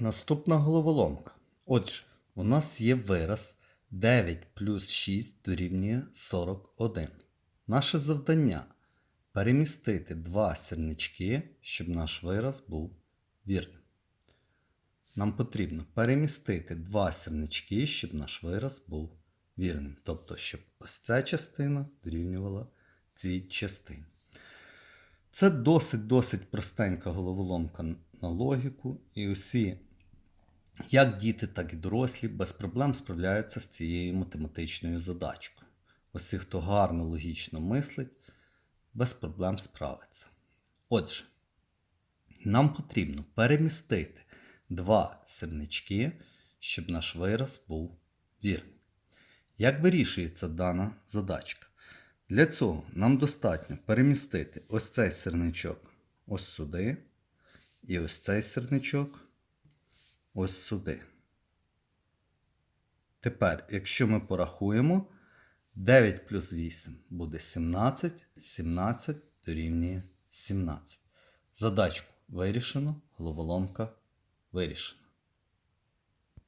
Наступна головоломка. Отже, у нас є вираз 9 плюс 6 дорівнює 41. Наше завдання перемістити два сірнички, щоб наш вираз був вірним. Нам потрібно перемістити два сірнички, щоб наш вираз був вірним. Тобто, щоб ось ця частина дорівнювала цій частині. Це досить-досить простенька головоломка на логіку, і усі, як діти, так і дорослі, без проблем справляються з цією математичною задачкою. Усі, хто гарно логічно мислить, без проблем справиться. Отже, нам потрібно перемістити два сирнички, щоб наш вираз був вірний. Як вирішується дана задачка? Для цього нам достатньо перемістити ось цей сирничок ось сюди, і ось цей сирничок ось сюди. Тепер, якщо ми порахуємо, 9 плюс 8 буде 17, 17 дорівнює 17. Задачку вирішено, головоломка вирішена.